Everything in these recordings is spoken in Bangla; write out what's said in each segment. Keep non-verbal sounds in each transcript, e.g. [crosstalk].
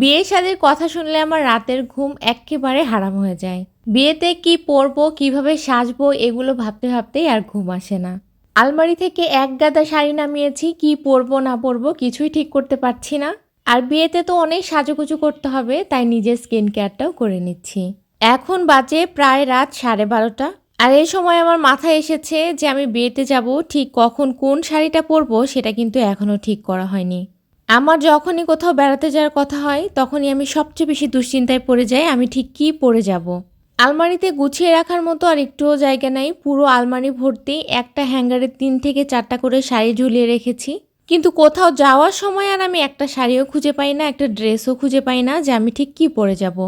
বিয়ে শাদীর কথা শুনলে আমার রাতের ঘুম একেবারে হারাম হয়ে যায়। বিয়েতে কি পরবো, কীভাবে সাজবো, এগুলো ভাবতে ভাবতেই আর ঘুম আসে না। আলমারি থেকে এক গাদা শাড়ি নামিয়েছি, কি পরবো, না পরবো কিছুই ঠিক করতে পারছি না। আর বিয়েতে তো অনেক সাজুগুজু করতে হবে, তাই নিজের স্কিন কেয়ারটাও করে নিচ্ছি। এখন বাজে প্রায় রাত সাড়ে বারোটা। আর এই সময় আমার মাথায় এসেছে যে আমি বিয়েতে যাব, ঠিক কখন কোন শাড়িটা পরবো সেটা কিন্তু এখনও ঠিক করা হয়নি। আমার যখনই কোথাও বেড়াতে যাওয়ার কথা হয়, তখনই আমি সবচেয়ে বেশি দুশ্চিন্তায় পড়ে যাই, আমি ঠিক কী পরে যাব। আলমারিতে গুছিয়ে রাখার মতো আর একটুও জায়গা নাই, পুরো আলমারি ভর্তি, একটা হ্যাঙ্গারে তিন থেকে চারটা করে শাড়ি ঝুলিয়ে রেখেছি। কিন্তু কোথাও যাওয়ার সময় আর আমি একটা শাড়িও খুঁজে পাই না, একটা ড্রেসও খুঁজে পাই না যে আমি ঠিক কী পরে যাব।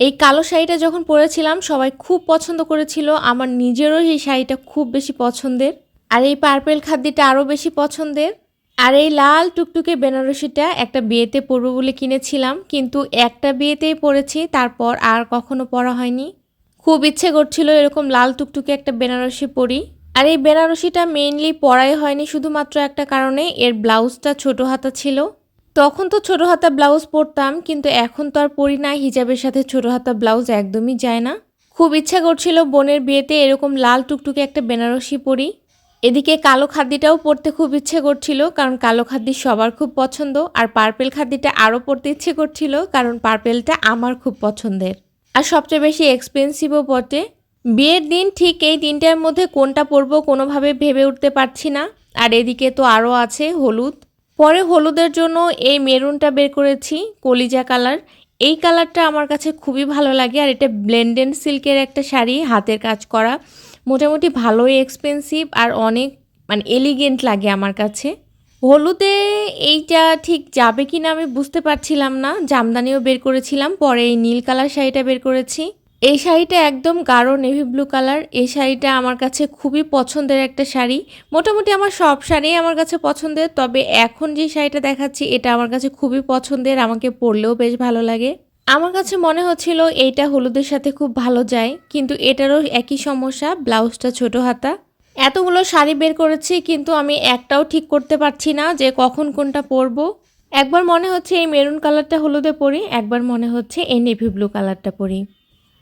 এই কালো শাড়িটা যখন পরেছিলাম, সবাই খুব পছন্দ করেছিল, আমার নিজেরও এই শাড়িটা খুব বেশি পছন্দের। আর এই পার্পেল খাদ্যটা আরও বেশি পছন্দের। আর এই লাল টুকটুকে বেনারসিটা একটা বিয়েতে পরবো বলে কিনেছিলাম, কিন্তু একটা বিয়েতেই পরেছি, তারপর আর কখনো পরা হয়নি। খুব ইচ্ছে করছিল এরকম লাল টুকটুকে একটা বেনারসি পরি। আর এই বেনারসিটা মেইনলি পরাই হয়নি শুধুমাত্র একটা কারণে, এর ব্লাউজটা ছোট হাতা ছিল। তখন তো ছোট হাতা ব্লাউজ পরতাম, কিন্তু এখন তো আর পরি না, হিজাবের সাথে ছোট হাতা ব্লাউজ একদমই যায় না। খুব ইচ্ছা করছিল বোনের বিয়েতে এরকম লাল টুকটুকে একটা বেনারসি পরি। এদিকে কালো খাদ্যটাও পরতে খুব ইচ্ছে করছিল, কারণ কালো খাদ্য সবার খুব পছন্দ, আর পার্পেল খাদ্যটা আরও পরতে ইচ্ছে করছিল, কারণ পার্পেলটা আমার খুব পছন্দের। আর সবচেয়ে বেশি এক্সপেন্সিভও বটে। বিয়ের দিন ঠিক এই তিনটার মধ্যে কোনটা পরবো কোনোভাবে ভেবে উঠতে পারছি না। আর এদিকে তো আরও আছে হলুদ। পরে হলুদের জন্য এই মেরুনটা বের করেছি, কলিজা কালার। এই কালারটা আমার কাছে খুবই ভালো লাগে, আর এটা ব্লেন্ডেড সিল্কের একটা শাড়ি, হাতের কাজ করা। মোটামুটি ভালোই এক্সপেন্সিভ আর অনেক মানে এলিগেন্ট লাগে আমার কাছে। হলুদে এইটা ঠিক যাবে কি না আমি বুঝতে পারছিলাম না, জামদানিও বের করেছিলাম, পরে এই নীল কালার শাড়িটা বের করেছি। এই শাড়িটা একদম গাঢ় নেভি ব্লু কালার এই শাড়িটা আমার কাছে খুবই পছন্দের একটা শাড়ি। মোটামুটি আমার সব শাড়ি আমার কাছে পছন্দের, তবে এখন যে শাড়িটা দেখাচ্ছি, এটা আমার কাছে খুবই পছন্দের। আমাকে পরলেও বেশ ভালো লাগে। আমার কাছে মনে হচ্ছিল এইটা হলুদের সাথে খুব ভালো যায়, কিন্তু এটারও একই সমস্যা, ব্লাউজটা ছোট হাতা। এতগুলো শাড়ি বের করেছি, কিন্তু আমি একটাও ঠিক করতে পারছি না যে কখন কোনটা পরবো। একবার মনে হচ্ছে এই মেরুন কালারটা হলুদে পরি, একবার মনে হচ্ছে এই নেভি ব্লু কালারটা পরি।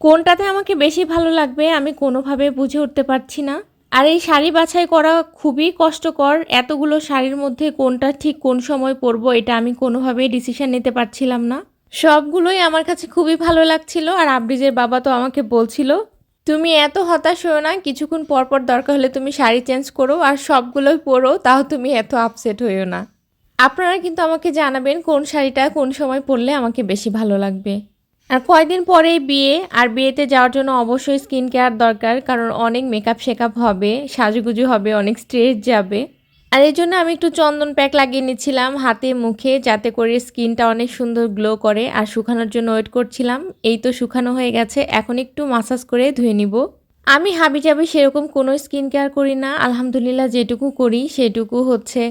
কোনটাতে আমাকে বেশি ভালো লাগবে আমি কোনোভাবে বুঝে উঠতে পারছি না। আর এই শাড়ি বাছাই করা খুবই কষ্টকর, এতগুলো শাড়ির মধ্যে কোনটা ঠিক কোন সময় পরবো এটা আমি কোনোভাবেই ডিসিশন নিতে পারছিলাম না। সবগুলোই আমার কাছে খুবই ভালো লাগছিল আর আবরিজের বাবা তো আমাকে বলছিল, তুমি এত হতাশ হও না, কিছুক্ষণ পরপর দরকার হলে তুমি শাড়ি চেঞ্জ করো আর সবগুলোই পরো, তাও তুমি এত আপসেট হইও না। আপনারা কিন্তু আমাকে জানাবেন কোন শাড়িটা কোন সময় পরলে আমাকে বেশি ভালো লাগবে। আর কয়দিন পরেই বিয়ে, আর বিয়েতে যাওয়ার জন্য অবশ্যই স্কিন কেয়ার দরকার, কারণ অনেক মেকআপ শেকআপ হবে, সাজুগুজু হবে, অনেক স্ট্রেস যাবে। আর এই জন্য আমি একটু চন্দন প্যাক লাগিয়ে নিচ্ছিলাম হাতে, মুখে, যাতে করে স্কিনটা অনেক সুন্দর গ্লো করে। আর শুকানোর জন্য ওয়েট করছিলাম, এই তো শুকানো হয়ে গেছে, এখন একটু মাসাজ করে ধুয়ে নিব। আমি হাবি যাবি সেরকম কোনো স্কিন কেয়ার করি না। আলহামদুলিল্লাহ যেটুকু করি সেটুকু হচ্ছে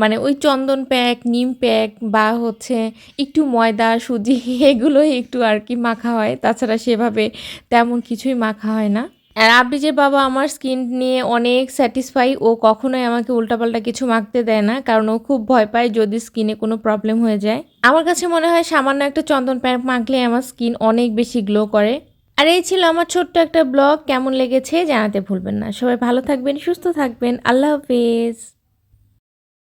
মানে ওই চন্দন প্যাক, নিম প্যাক বা হচ্ছে একটু ময়দা, সুজি [laughs] এগুলোই একটু আর কি মাখা হয়। তাছাড়া সেভাবে তেমন কিছুই মাখা হয় না। আর আবরিজের বাবা আমার স্কিন নিয়ে অনেক স্যাটিসফাই ও কখনোই আমাকে উল্টাপাল্টা কিছু মাখতে দেয় না, কারণ ও খুব ভয় পায় যদি স্কিনে কোনো প্রবলেম হয়ে যায়। আমার কাছে মনে হয় সামান্য একটা চন্দন প্যাক মাখলে আমার স্কিন অনেক বেশি গ্লো করে। আর এই ছিল আমার ছোট্ট একটা ব্লগ। কেমন লেগেছে জানাতে ভুলবেন না। সবাই ভালো থাকবেন, সুস্থ থাকবেন। আল্লাহ হাফেজ।